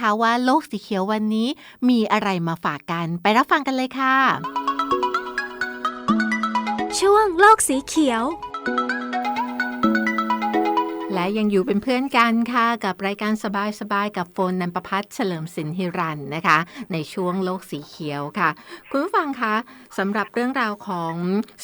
ะว่าโลกสีเขียววันนี้มีอะไรมาฝากกัน ไปรับฟังกันเลยค่ะ ช่วงโลกสีเขียว และยังอยู่เป็นเพื่อนกันค่ะ กับรายการสบายๆกับโฟนนันประพัฒน์เฉลิมสินฮิรันนะคะ ในช่วงโลกสีเขียวค่ะ คุณผู้ฟังคะสำหรับเรื่องราวของ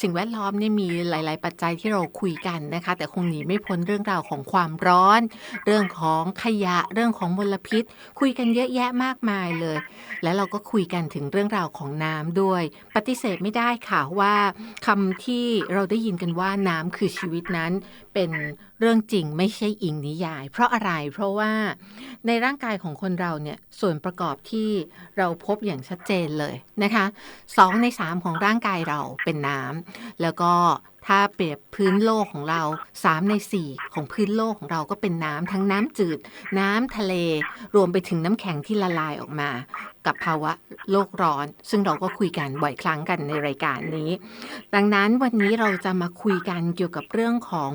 สิ่งแวดล้อมเนี่ยมีหลาย ๆ ปัจจัยที่เราคุยกันนะคะ แต่คงหนีไม่พ้นเรื่องราวของความร้อน เรื่องของขยะเรื่องของมลพิษ คุยกันเยอะแยะมากมายเลย และเราก็คุยกันถึงเรื่องราวของน้ำด้วย ปฏิเสธไม่ได้ค่ะว่าคำที่เราได้ยินกันว่าน้ำคือชีวิตนั้นเป็น เรื่องจริงไม่ใช่อิงนิยาย เพราะอะไรเพราะว่าในร่างกายของคนเราเนี่ยส่วนประกอบที่เราพบอย่างชัดเจนเลยนะคะสองในสามของร่างกายเราเป็นน้ำแล้วก็ถ้าเปรียบพื้นโลกของเรา3ใน4ของพื้นโลกของเราก็เป็นน้ำทั้งน้ำจืด น้ำทะเลรวมไปถึงน้ำแข็งที่ละลายออกมา กับภาวะโลกร้อน ซึ่งเราก็คุยกันบ่อยครั้งกันในรายการนี้ ดังนั้นวันนี้เราจะมาคุยกันเกี่ยวกับเรื่องของ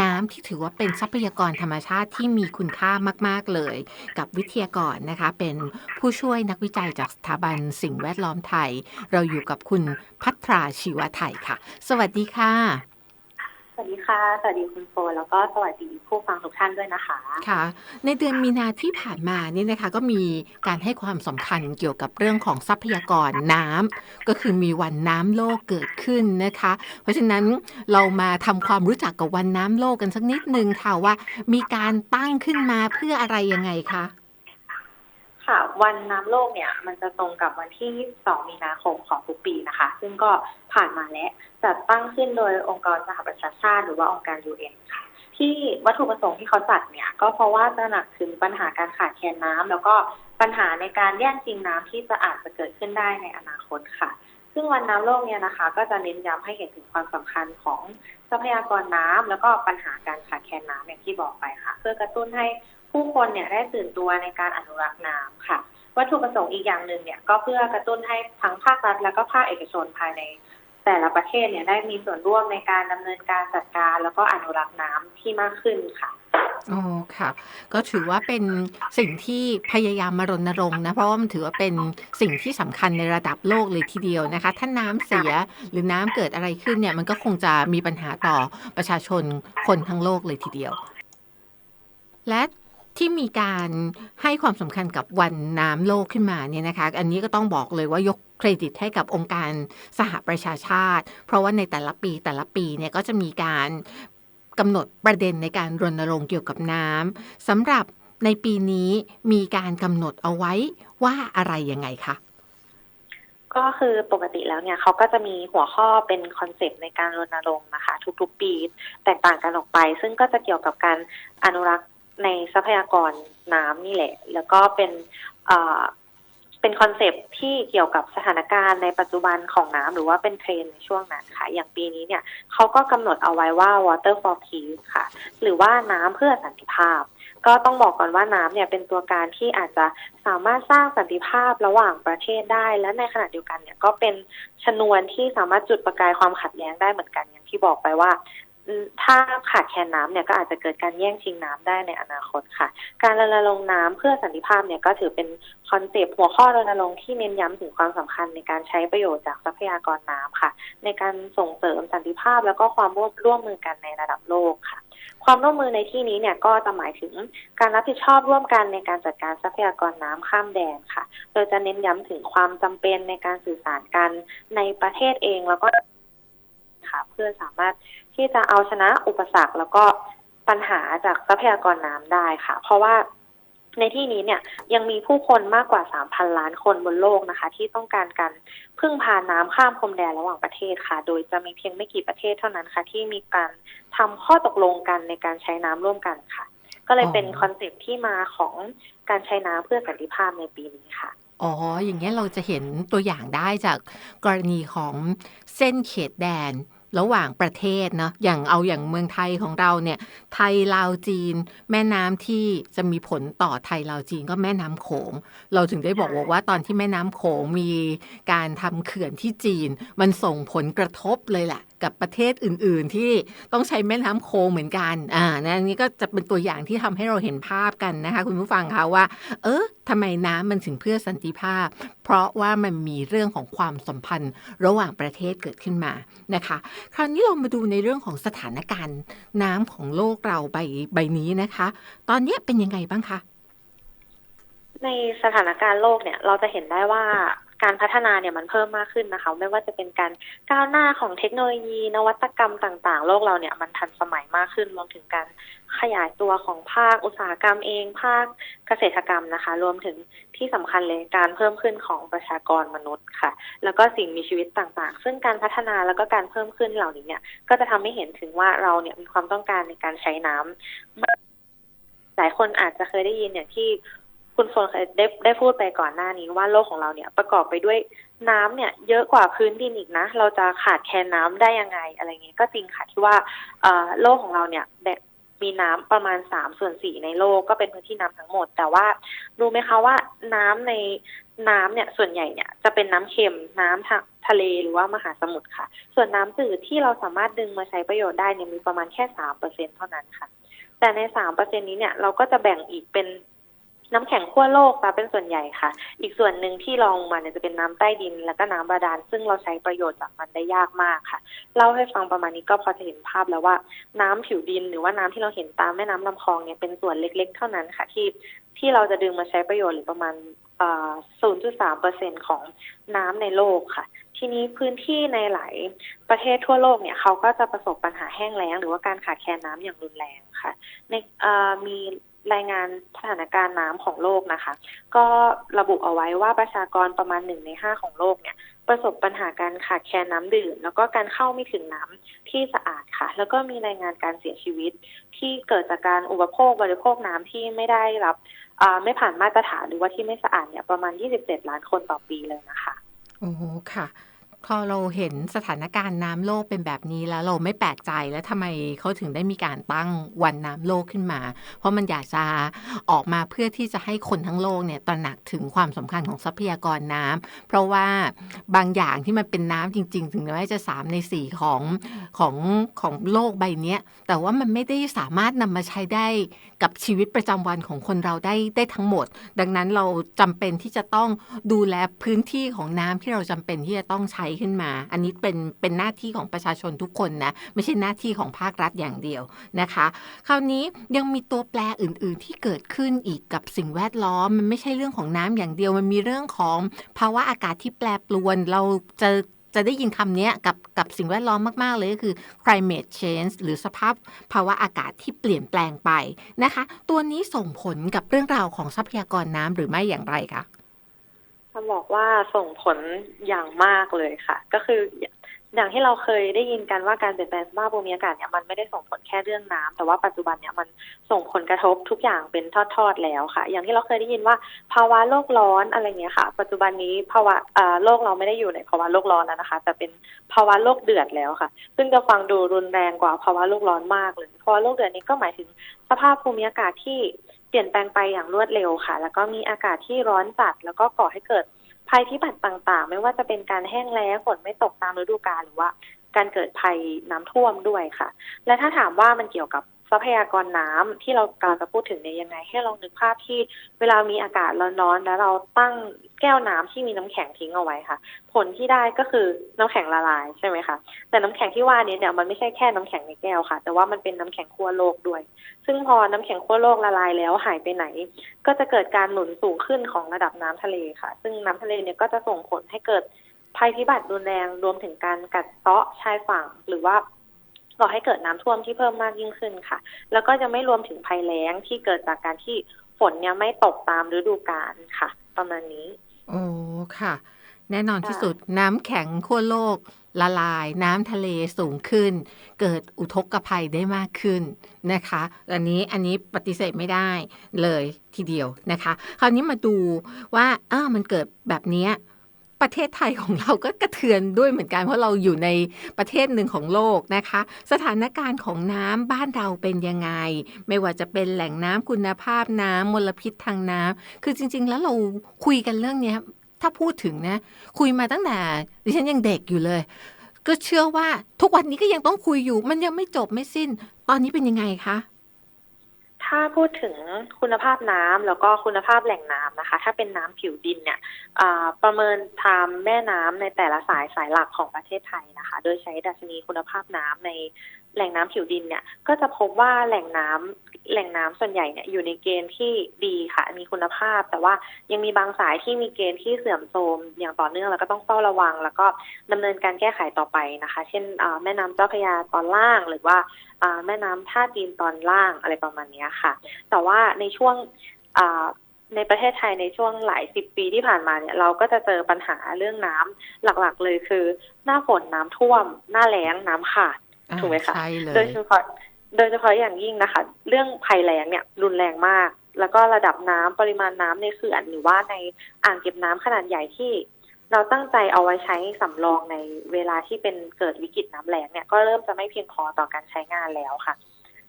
น้ำที่ถือว่าเป็นทรัพยากรธรรมชาติที่มีคุณค่ามาก ๆ เลย กับวิทยากรนะคะ เป็นผู้ช่วยนักวิจัยจากสถาบันสิ่งแวดล้อมไทย เราอยู่กับคุณพัทราชีวไทยค่ะ สวัสดีค่ะ สวัสดีค่ะ สวัสดีคุณโฟแล้วก็สวัสดีผู้ฟังทุกท่านด้วยนะคะ ค่ะ ในเดือนมีนาที่ผ่านมานี่นะคะ ก็มีการให้ความสำคัญเกี่ยวกับเรื่องของทรัพยากรน้ำก็คือมีวันน้ำโลกเกิดขึ้นนะคะ เพราะฉะนั้นเรามาทำความรู้จักกับวันน้ำโลกกันสักนิดนึงค่ะว่า มีการตั้งขึ้นมาเพื่ออะไรยังไงคะ ค่ะ วันน้ำโลกเนี่ย มันจะตรงกับวันที่ 22 มีนาคมของทุกปีนะคะ ซึ่งก็ผ่านมาแล้วจัดตั้งขึ้นโดยองค์กรสหประชาชาติ หรือว่าองค์การ UN ค่ะ ที่วัตถุประสงค์ที่เขาจัดเนี่ย ก็เพราะว่าตระหนักถึงปัญหาการขาดแคลนน้ำแล้วก็ปัญหาในการแย่งชิงน้ำที่จะอาจจะเกิดขึ้นได้ในอนาคตค่ะซึ่งวันน้ำโลกเนี่ยนะคะ ก็จะเน้นย้ำให้เห็นถึงความสำคัญของทรัพยากรน้ำแล้วก็ปัญหาการขาดแคลนน้ำอย่างที่บอกไปค่ะ เพื่อกระตุ้นให้ ผู้คนเนี่ยได้ตื่นตัวในการอนุรักษ์น้ำค่ะ วัตถุประสงค์อีกอย่างหนึ่งเนี่ยก็เพื่อกระตุ้นให้ทั้งภาครัฐและก็ภาคเอกชนภายในแต่ละประเทศเนี่ยได้มีส่วนร่วมในการดำเนินการจัดการแล้วก็อนุรักษ์น้ำที่มากขึ้นค่ะอ๋อค่ะ ก็ถือว่าเป็นสิ่งที่พยายามมารณรงค์นะ เพราะว่ามันถือว่าเป็นสิ่งที่สำคัญในระดับโลกเลยทีเดียวนะคะ ถ้าน้ำเสียหรือน้ำเกิดอะไรขึ้นเนี่ย มันก็คงจะมีปัญหาต่อประชาชนคนทั้งโลกเลยทีเดียว และ ที่มีการให้ความสำคัญกับวันน้ำโลกขึ้นมาเนี่ยนะคะ อันนี้ก็ต้องบอกเลยว่ายกเครดิตให้กับองค์การสหประชาชาติ เพราะว่าในแต่ละปีแต่ละปีเนี่ยก็จะมีการกำหนดประเด็นในการรณรงค์เกี่ยวกับน้ำสำหรับในปีนี้มีการกำหนดเอาไว้ว่าอะไรยังไงคะก็คือปกติแล้วเนี่ยเขาก็จะมีหัวข้อเป็นคอนเซปต์ในการรณรงค์นะคะ ทุกๆปี แตกต่างกันออกไป ซึ่งก็จะเกี่ยวกับการอนุรักษ์ ในทรัพยากรน้ำนี่แหละ แล้วก็เป็นเป็นคอนเซปที่เกี่ยวกับสถานการณ์ในปัจจุบันของน้ำหรือว่าเป็นเทรนในช่วงนั้นค่ะ อย่างปีนี้เนี่ยเขาก็กำหนดเอาไว้ว่า water for peace ค่ะ หรือว่าน้ำเพื่อสันติภาพ ก็ต้องบอกก่อนว่าน้ำเนี่ยเป็นตัวการที่อาจจะสามารถสร้างสันติภาพระหว่างประเทศได้ และในขณะเดียวกันเนี่ยก็เป็นชนวนที่สามารถจุดประกายความขัดแย้งได้เหมือนกันอย่างที่บอกไปว่า ถ้าขาดแคลนน้ำเนี่ยก็อาจจะเกิดการแย่งชิงน้ำได้ในอนาคตค่ะ การรณรงค์น้ำเพื่อสันติภาพเนี่ยก็ถือเป็นคอนเซปต์หัวข้อรณรงค์ที่เน้นย้ำถึงความสำคัญในการใช้ประโยชน์จากทรัพยากรน้ำค่ะ ในการส่งเสริมสันติภาพแล้วก็ความร่วมร่วมมือกันในระดับโลกค่ะ ความร่วมมือในที่นี้เนี่ยก็จะหมายถึงการรับผิดชอบร่วมกันในการจัดการทรัพยากรน้ำข้ามแดนค่ะ โดยจะเน้นย้ำถึงความจำเป็นในการสื่อสารกันในประเทศเองแล้วก็ ค่ะ เพื่อสามารถที่จะเอาชนะอุปสรรคแล้วก็ปัญหาจากทรัพยากรน้ำได้ค่ะ เพราะว่าในที่นี้เนี่ยยังมีผู้คนมากกว่า 3,000 ล้านคนบนโลกนะคะ ที่ต้องการการพึ่งพาน้ำข้ามพรมแดนระหว่างประเทศค่ะ โดยจะมีเพียงไม่กี่ประเทศเท่านั้นค่ะ ที่มีการทำข้อตกลงกันในการใช้น้ำร่วมกันค่ะ ก็เลยเป็นอ๋อคอนเซ็ปต์ที่มาของการใช้น้ำเพื่อสันติภาพในปีนี้ค่ะอ๋อ อย่างเงี้ยเราจะเห็นตัวอย่างได้จากกรณีของเส้นเขตแดน ระหว่างประเทศเนาะอย่างเอาอย่างเมืองไทยของเราเนี่ยไทยลาวจีน แม่น้ำที่จะมีผลต่อไทยลาวจีนก็แม่น้ำโขง เราถึงได้บอกใช่ว่าตอนที่แม่น้ำโขงมีการทำเขื่อนที่จีน มันส่งผลกระทบเลยแหละกับประเทศอื่น ๆ ที่ต้องใช้แม่น้ำโขงเหมือนกันอ่านะนี้ก็จะเป็นตัวอย่างที่ทำให้เราเห็นภาพกันนะคะ คุณผู้ฟังคะว่า เออทำไมน้ำมันถึงเพื่อสันติภาพ เพราะว่ามันมีเรื่องของความสัมพันธ์ระหว่างประเทศเกิดขึ้นมานะคะ คราวนี้เรามาดูในเรื่องของสถานการณ์ น้ำของโลกเราใบใบนี้นะคะ ตอนนี้เป็นยังไงบ้างคะในสถานการณ์โลกเนี่ย เราจะเห็นได้ว่า การพัฒนาเนี่ยมันเพิ่มมากขึ้นนะคะ ไม่ว่าจะเป็นการก้าวหน้าของเทคโนโลยี นวัตกรรมต่าง ๆ โลกเราเนี่ยมันทันสมัยมากขึ้นรวมถึงการขยายตัวของภาคอุตสาหกรรมเอง ภาคเกษตรกรรมนะคะ รวมถึงที่สำคัญเลยการเพิ่มขึ้นของประชากรมนุษย์ค่ะ แล้วก็สิ่งมีชีวิตต่างๆ ซึ่งการพัฒนาแล้วก็การเพิ่มขึ้นเหล่านี้เนี่ยก็จะทำให้เห็นถึงว่าเราเนี่ยมีความต้องการในการใช้น้ำหลายคนอาจจะเคยได้ยินอย่างที่ คุณโฟนเคยได้ได้พูดไปก่อนหน้านี้ว่าโลกของเราเนี่ยประกอบไปด้วยน้ำเนี่ยเยอะกว่าพื้นดินอีกนะ เราจะขาดแคลนน้ำได้ยังไงอะไรเงี้ยก็จริงค่ะที่ว่าโลกของเราเนี่ยแบบมีน้ำประมาณสามส่วนสี่ในโลกก็เป็นพื้นที่น้ำทั้งหมด แต่ว่ารู้ไหมคะว่าน้ำในน้ำเนี่ยส่วนใหญ่เนี่ยจะเป็นน้ำเค็มน้ำทะทะเลหรือว่ามหาสมุทรค่ะ ส่วนน้ำจืดที่เราสามารถดึงมาใช้ประโยชน์ได้เนี่ยมีประมาณแค่สามเปอร์เซ็นเท่านั้นค่ะ แต่ในสามเปอร์เซ็นนี้เนี่ยเราก็จะแบ่งอีกเป็น น้ำแข็งขั้วโลกซะเป็นส่วนใหญ่ค่ะ อีกส่วนหนึ่งที่รองลงมาเนี่ยจะเป็นน้ำใต้ดิน แล้วก็น้ำบาดาล ซึ่งเราใช้ประโยชน์จากมันได้ยากมากค่ะ เล่าให้ฟังประมาณนี้ก็พอจะเห็นภาพแล้วว่าน้ำผิวดินหรือว่าน้ำที่เราเห็นตามแม่น้ำลำคลองเนี่ยเป็นส่วนเล็ก ๆ เท่านั้นค่ะ ที่ที่เราจะดึงมาใช้ประโยชน์หรือประมาณ0.3เปอร์เซ็นของน้ำในโลกค่ะ ทีนี้พื้นที่ในหลายประเทศทั่วโลกเนี่ยเขาก็จะประสบปัญหาแห้งแล้ง หรือว่าการขาดแคลนน้ำอย่างรุนแรงค่ะ ในมี รายงานสถานการณ์น้ำของโลกนะคะ ก็ระบุเอาไว้ว่าประชากรประมาณหนึ่งในห้าของโลกเนี่ย ประสบปัญหาการขาดแคลนน้ำดื่ม แล้วก็การเข้าไม่ถึงน้ำที่สะอาดค่ะ แล้วก็มีรายงานการเสียชีวิต ที่เกิดจากการอุปโภคบริโภคน้ำที่ไม่ได้รับไม่ผ่านมาตรฐานหรือว่าที่ไม่สะอาดเนี่ยประมาณ 27 ล้านคนต่อปีเลยนะคะโอ้โหค่ะ พอเราเห็นสถานการณ์น้ำโลกเป็นแบบนี้แล้วเราไม่แปลกใจแล้วทำไมเขาถึงได้มีการตั้งวันน้ำโลกขึ้นมา เพราะมันอยากจะออกมาเพื่อที่จะให้คนทั้งโลกเนี่ยตระหนักถึงความสำคัญของทรัพยากรน้ำเพราะว่าบางอย่างที่มันเป็นน้ำจริง ๆ ถึงแม้จะสามในสี่ของของของโลกใบนี้แต่ว่ามันไม่ได้สามารถนำมาใช้ได้กับชีวิตประจำวันของคนเราได้ได้ทั้งหมด ดังนั้นเราจำเป็นที่จะต้องดูแลพื้นที่ของน้ำที่เราจำเป็นที่จะต้องใช้ขึ้นมา อันนี้เป็นเป็นหน้าที่ของประชาชนทุกคนนะไม่ใช่หน้าที่ของภาครัฐอย่างเดียวนะคะ คราวนี้ยังมีตัวแปรอื่น ๆ ที่เกิดขึ้นอีกกับสิ่งแวดล้อมมันไม่ใช่เรื่องของน้ำอย่างเดียวมันมีเรื่องของภาวะอากาศที่แปรปรวนเราจะ จะได้ยินคำนี้กับกับสิ่งแวดล้อมมาก ๆ เลยก็คือ climate change หรือสภาพภาวะอากาศที่เปลี่ยนแปลงไปนะคะ ตัวนี้ส่งผลกับเรื่องราวของทรัพยากรน้ำหรือไม่อย่างไรคะจะบอกว่าส่งผลอย่างมากเลยค่ะ ก็คือ อย่างที่เราเคยได้ยินกันว่าการเปลี่ยนแปลงสภาพภูมิอากาศเนี่ยมันไม่ได้ส่งผลแค่เรื่องน้ำแต่ว่าปัจจุบันเนี่ยมันส่งผลกระทบทุกอย่างเป็นทอดๆแล้วค่ะ อย่างที่เราเคยได้ยินว่าภาวะโลกร้อนอะไรเงี้ยค่ะ ปัจจุบันนี้ภาวะอ่อโลกเราไม่ได้อยู่ในภาวะโลกร้อนแล้วนะคะ แต่เป็นภาวะโลกเดือดแล้วค่ะ ซึ่งจะฟังดูรุนแรงกว่าภาวะโลกร้อนมากเลยภาวะโลกเดือดนี้ก็หมายถึงสภาพภูมิอากาศที่เปลี่ยนแปลงไปอย่างรวดเร็วค่ะ แล้วก็มีอากาศที่ร้อนจัดแล้วก็ก่อให้เกิด ภัยพิบัติต่างๆ ไม่ว่าจะเป็นการแห้งแล้งฝนไม่ตกตามฤดูกาลหรือว่า การเกิดภัยน้ำท่วมด้วยค่ะ และถ้าถามว่ามันเกี่ยวกับ ทรัพยากรน้ำที่เรากำลังจะพูดถึงเนี่ยยังไง ให้ลองนึกภาพที่เวลามีอากาศร้อนๆแล้วเราตั้งแก้วน้ำที่มีน้ำแข็งทิ้งเอาไว้ค่ะ ผลที่ได้ก็คือน้ำแข็งละลายใช่ไหมคะแต่น้ำแข็งที่ว่านี้เนี่ยมันไม่ใช่แค่น้ำแข็งในแก้วค่ะ แต่ว่ามันเป็นน้ำแข็งขั้วโลกด้วย ซึ่งพอน้ำแข็งขั้วโลกละลายแล้วหายไปไหน ก็จะเกิดการหนุนสูงขึ้นของระดับน้ำทะเลค่ะ ซึ่งน้ำทะเลเนี่ยก็จะส่งผลให้เกิดภัยพิบัติรุนแรงรวมถึงการกัดเซาะชายฝั่งหรือว่า ก่อให้เกิดน้ำท่วมที่เพิ่มมากยิ่งขึ้นค่ะ แล้วก็จะไม่รวมถึงภัยแล้งที่เกิดจากการที่ฝนเนี่ยไม่ตกตามฤดูกาลค่ะ ประมาณนี้โอ้ค่ะ แน่นอนค่ะที่สุดน้ำแข็งขั้วโลกละลาย น้ำทะเลสูงขึ้น เกิดอุทกภัยได้มากขึ้นนะคะ อันนี้อันนี้ปฏิเสธไม่ได้เลยทีเดียวนะคะ คราวนี้มาดูว่าอ้าวมันเกิดแบบเนี้ย ประเทศไทยของเราก็กระเทือนด้วยเหมือนกันเพราะเราอยู่ในประเทศหนึ่งของโลกนะคะ สถานการณ์ของน้ำบ้านเราเป็นยังไง ไม่ว่าจะเป็นแหล่งน้ำคุณภาพน้ำมลพิษทางน้ำคือจริง ๆ แล้วเราคุยกันเรื่องเนี้ยถ้าพูดถึงนะ คุยมาตั้งแต่ดิฉันยังเด็กอยู่เลย ก็เชื่อว่าทุกวันนี้ก็ยังต้องคุยอยู่ มันยังไม่จบไม่สิ้น ตอนนี้เป็นยังไงคะ ถ้าพูดถึงคุณภาพน้ำแล้วก็คุณภาพแหล่งน้ำนะคะ ถ้าเป็นน้ำผิวดินเนี่ยประเมินตามแม่น้ำในแต่ละสายสายหลักของประเทศไทยนะคะ โดยใช้ดัชนีคุณภาพน้ำใน แหล่งน้ำผิวดินเนี่ย ก็จะพบว่าแหล่งน้ำแหล่งน้ำส่วนใหญ่เนี่ยอยู่ในเกณฑ์ที่ดีค่ะ มีคุณภาพ แต่ว่ายังมีบางสายที่มีเกณฑ์ที่เสื่อมโทรมอย่างต่อเนื่องแล้วก็ต้องเฝ้าระวัง แล้วก็ดำเนินการแก้ไขต่อไปนะคะ เช่นแม่น้ำเจ้าพระยาตอนล่าง หรือว่าแม่น้ำท่าจีนตอนล่างอะไรประมาณนี้ค่ะ แต่ว่าในช่วงในประเทศไทยในช่วงหลายสิบปีที่ผ่านมาเนี่ยเราก็จะเจอปัญหาเรื่องน้ำหลักๆ เลยคือ หน้าฝนน้ำท่วม หน้าแล้งน้ำขาด ถูกไหมคะใช่เลโดยยเฉพาะโดยเฉพาะอย่างยิ่งนะคะ เรื่องภัยแล้งเนี่ยรุนแรงมาก แล้วก็ระดับน้ำปริมาณน้ำในเขื่อนหรือว่าในอ่างเก็บน้ำขนาดใหญ่ที่ เราตั้งใจเอาไว้ใช้สำรองในเวลาที่เป็นเกิดวิกฤตน้ำแล้งเนี่ยก็เริ่มจะไม่เพียงพอต่อการใช้งานแล้วค่ะ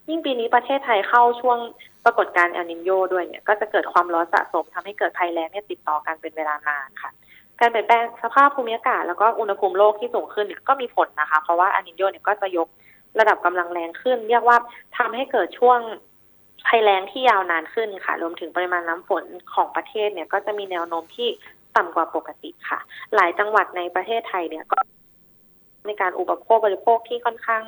ยิ่งปีนี้ประเทศไทยเข้าช่วงปรากฏการณ์เอลนินโยด้วยเนี่ยก็จะเกิดความร้อนสะสมทำให้เกิดภัยแล้งเนี่ยติดต่อกันเป็นเวลานานค่ะ การเปลี่ยนแปลงสภาพภูมิอากาศแล้วก็อุณหภูมิโลกที่สูงขึ้นก็มีผลนะคะ เพราะว่าอลนินโยเนี่ยก็จะยกระดับกำลังแรงขึ้น เรียกว่าทำให้เกิดช่วงภัยแล้งที่ยาวนานขึ้นค่ะ รวมถึงปริมาณน้ำฝนของประเทศเนี่ย ก็จะมีแนวโน้มที่ต่ำกว่าปกติค่ะ หลายจังหวัดในประเทศไทยเนี่ยก็ ในการอุปโภคบริโภคที่ค่อนข้าง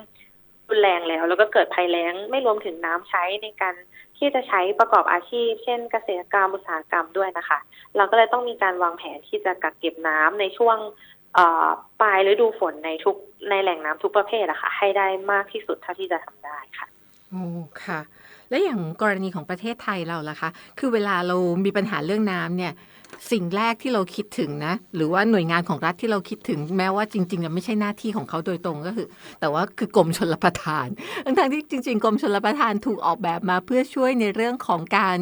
รุนแรงแล้ว แล้วก็เกิดภัยแล้งไม่รวมถึงน้ำใช้ในการ ที่จะใช้ประกอบอาชีพ เช่น เกษตรกรรมอุตสาหกรรมด้วยนะคะ เราก็เลยต้องมีการวางแผนที่จะกักเก็บน้ำในช่วงปลายฤดูฝนในทุกในแหล่งน้ำทุกประเภทอะค่ะ ให้ได้มากที่สุดเท่าที่จะทำได้ค่ะโอ้ค่ะ และอย่างกรณีของประเทศไทยเราล่ะคะ คือเวลาเรามีปัญหาเรื่องน้ำเนี่ย สิ่งแรกที่เราคิดถึงนะ หรือว่าหน่วยงานของรัฐที่เราคิดถึงแม้ว่าจริงๆอะไม่ใช่หน้าที่ของเขาโดยตรงก็คือ แต่ว่าคือกรมชลประทานทั้งที่จริง ๆ กรมชลประทานถูกออกแบบมาเพื่อช่วยในเรื่องของการ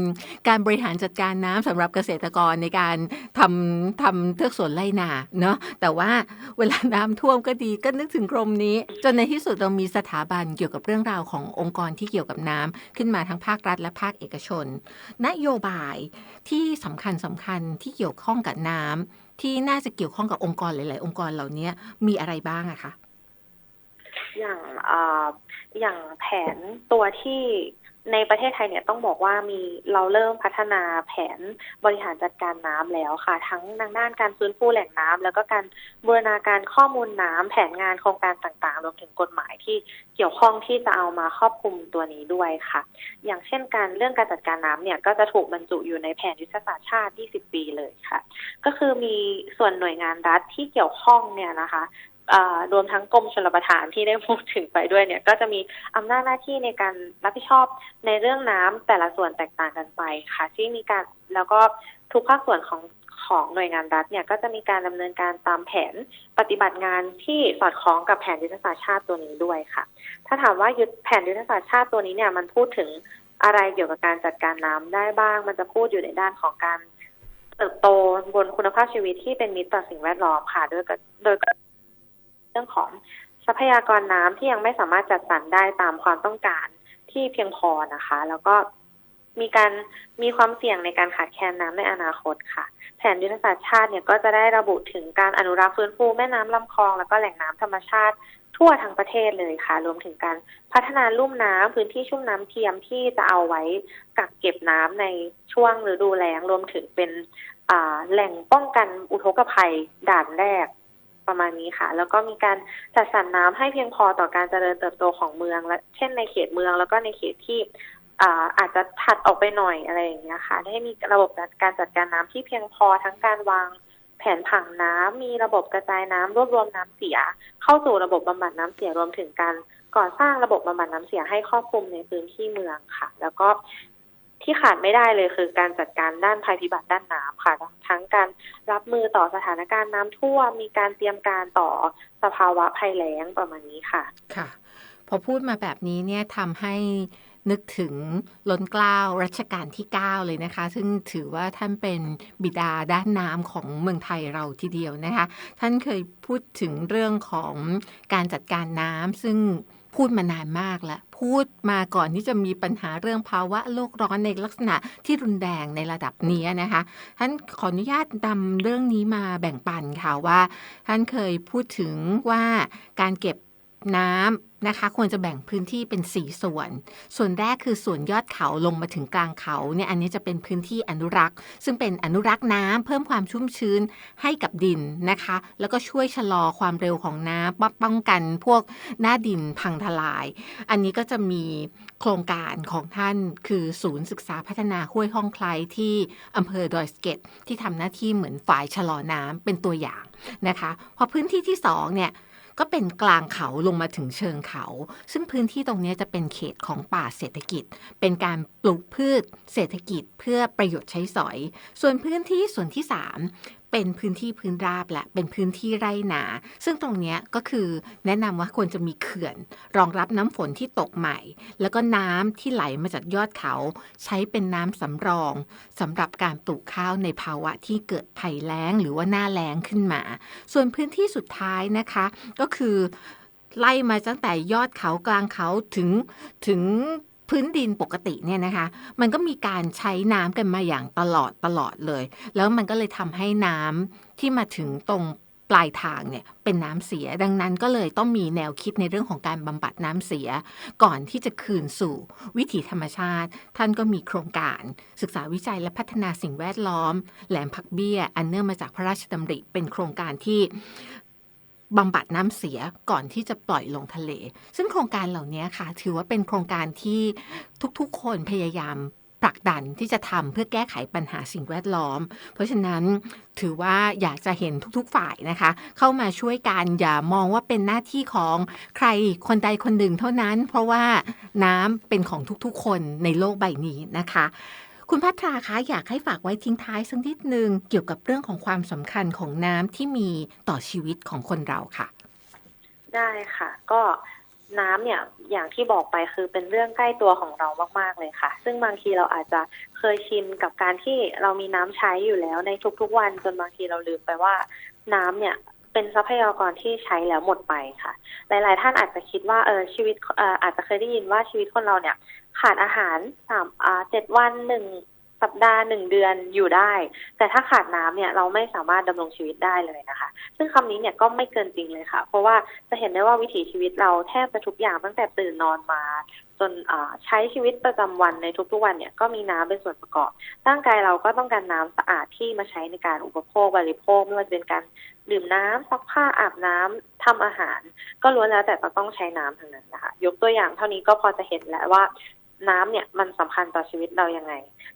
การบริหารจัดการน้ำสำหรับเกษตรกรในการทำทำเทือกสวนไร่นาเนาะแต่ว่าเวลาน้ำท่วมก็ดีก็นึกถึงกรมนี้ จนในที่สุดเรามีสถาบันเกี่ยวกับเรื่องราวขององค์กรที่เกี่ยวกับน้ำขึ้นมาทั้งภาครัฐและภาคเอกชน นโยบายที่สำคัญสำคัญที่เกี่ยวข้องกับน้ำที่น่าจะเกี่ยวข้องกับองค์กรหลาย ๆ องค์กรเหล่านี้มีอะไรบ้างอะคะอย่างออย่างแผนตัวที่ ในประเทศไทยเนี่ยต้องบอกว่ามีเราเริ่มพัฒนาแผนบริหารจัดการน้ำแล้วค่ะ ทั้งทางด้านการฟื้นฟูแหล่งน้ำแล้วก็การบูรณาการข้อมูลน้ำแผนงานโครงการต่างๆ รวมถึงกฎหมายที่เกี่ยวข้องที่จะเอามาครอบคลุมตัวนี้ด้วยค่ะ อย่างเช่นการเรื่องการจัดการน้ำเนี่ยก็จะถูกบรรจุอยู่ในแผนยุทธศาสตร์ชาติ 20 ปีเลยค่ะ ก็คือมีส่วนหน่วยงานรัฐที่เกี่ยวข้องเนี่ยนะคะ รวมทั้งกรมชลประทานที่ได้พูดถึงไปด้วยเนี่ย ก็จะมีอำนาจหน้าที่ในการรับผิดชอบในเรื่องน้ำแต่ละส่วนแตกต่างกันไปค่ะ ที่มีการแล้วก็ทุกภาคส่วนของของหน่วยงานรัฐเนี่ยก็จะมีการดำเนินการตามแผนปฏิบัติงานที่สอดคล้องกับแผนยุทธศาสตร์ชาติตัวนี้ด้วยค่ะ ถ้าถามว่ายุทธแผนยุทธศาสตร์ชาติตัวนี้เนี่ยมันพูดถึงอะไรเกี่ยวกับการจัดการน้ำได้บ้าง มันจะพูดอยู่ในด้านของการเติบโตบนคุณภาพชีวิตที่เป็นมิตรต่อสิ่งแวดล้อมค่ะ โดยก็โดยก็เรื่องของทรัพยากรน้ำที่ยังไม่สามารถจัดสรรได้ตามความต้องการที่เพียงพอนะคะ แล้วก็มีการมีความเสี่ยงในการขาดแคลนน้ำในอนาคตค่ะ แผนยุทธศาสตร์ชาติเนี่ยก็จะได้ระบุถึงการอนุรักษ์ฟื้นฟูแม่น้ำลำคลอง แล้วก็แหล่งน้ำธรรมชาติทั่วทั้งประเทศเลยค่ะ รวมถึงการพัฒนาลุ่มน้ำพื้นที่ชุ่มน้ำเทียมที่จะเอาไว้กักเก็บน้ำในช่วงฤดูแล้งรวมถึงเป็นแหล่งป้องกันอุทกภัยด่านแรก ประมาณนี้ค่ะ แล้วก็มีการจัดสรรน้ำให้เพียงพอต่อการเจริญเติบโตของเมือง และเช่นในเขตเมืองแล้วก็ในเขตที่อาอาจจะถัดออกไปหน่อยอะไรอย่างเงี้ยค่ะ ให้มีระบบการจัดการน้ำที่เพียงพอทั้งการวางแผนผังน้ำมีระบบกระจายน้ำรวบรวมน้ำเสีย เข้าสู่ระบบบำบัดน้ำเสียรวมถึงการก่อสร้างระบบบำบัดน้ำเสียให้ครอบคลุมในพื้นที่เมืองค่ะ แล้วก็ที่ขาดไม่ได้เลยคือการจัดการด้านภัยพิบัติด้านน้ำค่ะ ทั้งการรับมือต่อสถานการณ์น้ำท่วมมีการเตรียมการต่อสภาวะภัยแล้งประมาณนี้ค่ะ ค่ะ พอพูดมาแบบนี้เนี่ยทำให้นึกถึงล้นเกล้ารัชกาลที่ 9 เลยนะคะ ซึ่งถือว่าท่านเป็นบิดาด้านน้ำของเมืองไทยเราทีเดียวนะคะ ท่านเคยพูดถึงเรื่องของการจัดการน้ำซึ่ง พูดมานานมากแล้ว พูดมาก่อนที่จะมีปัญหาเรื่องภาวะโลกร้อนในลักษณะที่รุนแรงในระดับนี้นะคะท่านขออนุญาตนำเรื่องนี้มาแบ่งปันค่ะว่า ท่านเคยพูดถึงว่าการเก็บน้ำ นะคะ ควรจะแบ่งพื้นที่เป็น 4 ส่วน ส่วนแรกคือส่วนยอดเขาลงมาถึงกลางเขาเนี่ยอันนี้จะเป็นพื้นที่อนุรักษ์ ซึ่งเป็นอนุรักษ์น้ำเพิ่มความชุ่มชื้นให้กับดินนะคะ แล้วก็ช่วยชะลอความเร็วของน้ำป้องกันพวกหน้าดินพังทลาย อันนี้ก็จะมีโครงการของท่านคือศูนย์ศึกษาพัฒนาห้วยห้องไคล้ที่อำเภอดอยสเก็ตที่ทำหน้าที่เหมือนฝ่ายชะลอน้ำเป็นตัวอย่างนะคะ พอพื้นที่ที่สองเนี่ย ก็เป็นกลางเขาลงมาถึงเชิงเขา ซึ่งพื้นที่ตรงนี้จะเป็นเขตของป่าเศรษฐกิจ เป็นการปลูกพืชเศรษฐกิจเพื่อประโยชน์ใช้สอย ส่วนพื้นที่ส่วนที่ 3เป็นพื้นที่พื้นราบและเป็นพื้นที่ไร่นา ซึ่งตรงนี้ก็คือแนะนำว่าควรจะมีเขื่อน รองรับน้ำฝนที่ตกใหม่ แล้วก็น้ำที่ไหลมาจากยอดเขา ใช้เป็นน้ำสำรองสำหรับการปลูกข้าวในภาวะที่เกิดภัยแล้งหรือว่าหน้าแล้งขึ้นมา ส่วนพื้นที่สุดท้ายนะคะก็คือไล่มาตั้งแต่ยอดเขากลางเขาถึงถึง พื้นดินปกติเนี่ยนะคะ มันก็มีการใช้น้ำกันมาอย่างตลอดตลอดเลย แล้วมันก็เลยทำให้น้ำที่มาถึงตรงปลายทางเนี่ยเป็นน้ำเสีย ดังนั้นก็เลยต้องมีแนวคิดในเรื่องของการบำบัดน้ำเสีย ก่อนที่จะคืนสู่วิถีธรรมชาติ ท่านก็มีโครงการ ศึกษาวิจัยและพัฒนาสิ่งแวดล้อม แหลมผักเบี้ย อันเนื่องมาจากพระราชดำริเป็นโครงการที่ บำบัดน้ำเสียก่อนที่จะปล่อยลงทะเล ซึ่งโครงการเหล่านี้ค่ะ ถือว่าเป็นโครงการที่ทุกๆ คนพยายามผลักดันที่จะทำเพื่อแก้ไขปัญหาสิ่งแวดล้อม เพราะฉะนั้นถือว่าอยากจะเห็นทุกๆฝ่ายนะคะ เข้ามาช่วยกันอย่ามองว่าเป็นหน้าที่ของใครคนใดคนหนึ่งเท่านั้น เพราะว่าน้ำเป็นของทุกๆ คนในโลกใบนี้นะคะ คุณพัทราคะอยากให้ฝากไว้ทิ้งท้ายสักนิดนึงเกี่ยวกับเรื่องของความสำคัญของน้ำที่มีต่อชีวิตของคนเราค่ะ ได้ค่ะ ก็น้ำเนี่ยอย่างที่บอกไปคือเป็นเรื่องใกล้ตัวของเรามาก ๆ เลยค่ะ ซึ่งบางทีเราอาจจะเคยชินกับการที่เรามีน้ำใช้อยู่แล้วในทุกๆวันจนบางทีเราลืมไปว่าน้ำเนี่ย เป็นทรัพยากรที่ใช้แล้วหมดไปค่ะ หลาย ๆ ท่านอาจจะคิดว่าเออชีวิตออาจจะเคยได้ยินว่าชีวิตคนเราเนี่ย ขาดอาหารสามเจ็ดวันหนึ่งสัปดาห์หนึ่งเดือนอยู่ได้ แต่ถ้าขาดน้ำเนี่ยเราไม่สามารถดำรงชีวิตได้เลยนะคะ ซึ่งคำนี้เนี่ยก็ไม่เกินจริงเลยค่ะ เพราะว่าจะเห็นได้ว่าวิถีชีวิตเราแทบจะทุกอย่างตั้งแต่ตื่นนอนมา จนใช้ชีวิตประจำวันในทุกๆวันเนี่ยก็มีน้ำเป็นส่วนประกอบ ร่างกายเราก็ต้องการน้ำสะอาดที่มาใช้ในการอุปโภคบริโภคไม่ว่าจะเป็นการดื่มน้ำซักผ้าอาบน้ำทำอาหาร ก็ล้วนแล้วแต่ต้องใช้น้ำทั้งนั้นนะคะยกตัวอย่างเท่านี้ก็พอจะเห็นแล้วว่าน้ำเนี่ยมันสำคัญต่อชีวิตเรายังไง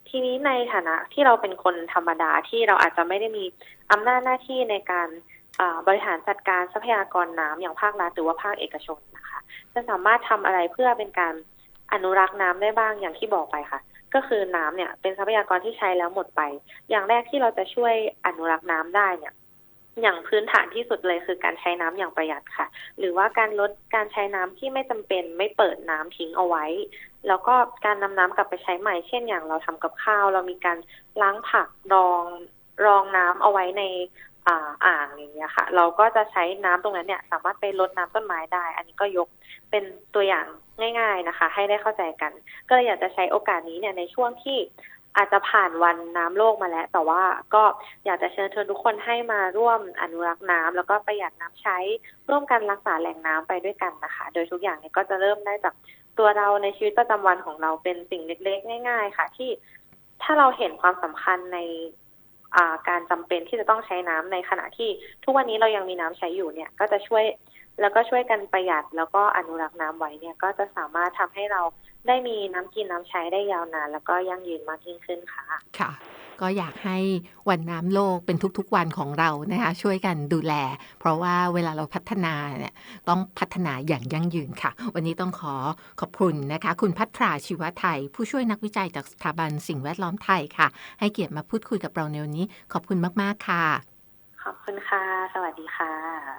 ทีนี้ในฐานะที่เราเป็นคนธรรมดาที่เราอาจจะไม่ได้มีอำนาจหน้าที่ในการบริหารจัดการทรัพยากรน้ำอย่างภาครัฐหรือว่าภาคเอกชนนะคะ จะสามารถทำอะไรเพื่อเป็นการ อนุรักษ์น้ำได้บ้างอย่างที่บอกไปค่ะ ก็คือน้ำเนี่ยเป็นทรัพยากรที่ใช้แล้วหมดไป อย่างแรกที่เราจะช่วยอนุรักษ์น้ำได้เนี่ยอย่างพื้นฐานที่สุดเลยคือการใช้น้ำอย่างประหยัดค่ะ หรือว่าการลดการใช้น้ำที่ไม่จำเป็นไม่เปิดน้ำทิ้งเอาไว้ แล้วก็การนำน้ำกลับไปใช้ใหม่ เช่นอย่างเราทำกับข้าว เรามีการล้างผักรองรองน้ำเอาไว้ในอ่าอ่างอย่างเงี้ยค่ะ เราก็จะใช้น้ำตรงนั้นเนี่ย สามารถไปรดน้ำต้นไม้ได้ อันนี้ก็ยกเป็นตัวอย่าง ง่าย ๆนะคะ ให้ได้เข้าใจกัน ก็เลยอยากจะใช้โอกาสนี้เนี่ยในช่วงที่อาจจะผ่านวันน้ำโลกมาแล้ว แต่ว่าก็อยากจะเชิญชวนทุกคนให้มาร่วมอนุรักษ์น้ำแล้วก็ประหยัดน้ำใช้ ร่วมกันรักษาแหล่งน้ำไปด้วยกันนะคะ โดยทุกอย่างเนี่ยก็จะเริ่มได้จากตัวเราในชีวิตประจำวันของเราเป็นสิ่งเล็ก ๆ ง่าย ๆ ค่ะ ที่ถ้าเราเห็นความสำคัญในการจำเป็นที่จะต้องใช้น้ำในขณะที่ทุกวันนี้เรายังมีน้ำใช้อยู่เนี่ย ก็จะช่วย แล้วก็ช่วยกันประหยัดแล้วก็อนุรักษ์น้ำไว้เนี่ย ก็จะสามารถทำให้เราได้มีน้ำกินน้ำใช้ได้ยาวนาน แล้วก็ยั่งยืนมากยิ่งขึ้นค่ะ ค่ะ ก็อยากให้วันน้ำโลกเป็นทุกๆวันของเรานะคะช่วยกันดูแล เพราะว่าเวลาเราพัฒนาเนี่ยต้องพัฒนาอย่างยั่งยืนค่ะ วันนี้ต้องขอขอบคุณนะคะ คุณพัทราชีวไทย ผู้ช่วยนักวิจัยจากสถาบันสิ่งแวดล้อมไทยค่ะ ให้เกียรติมาพูดคุยกับเราในวันนี้ ขอบคุณมากๆค่ะ ขอบคุณค่ะ สวัสดีค่ะ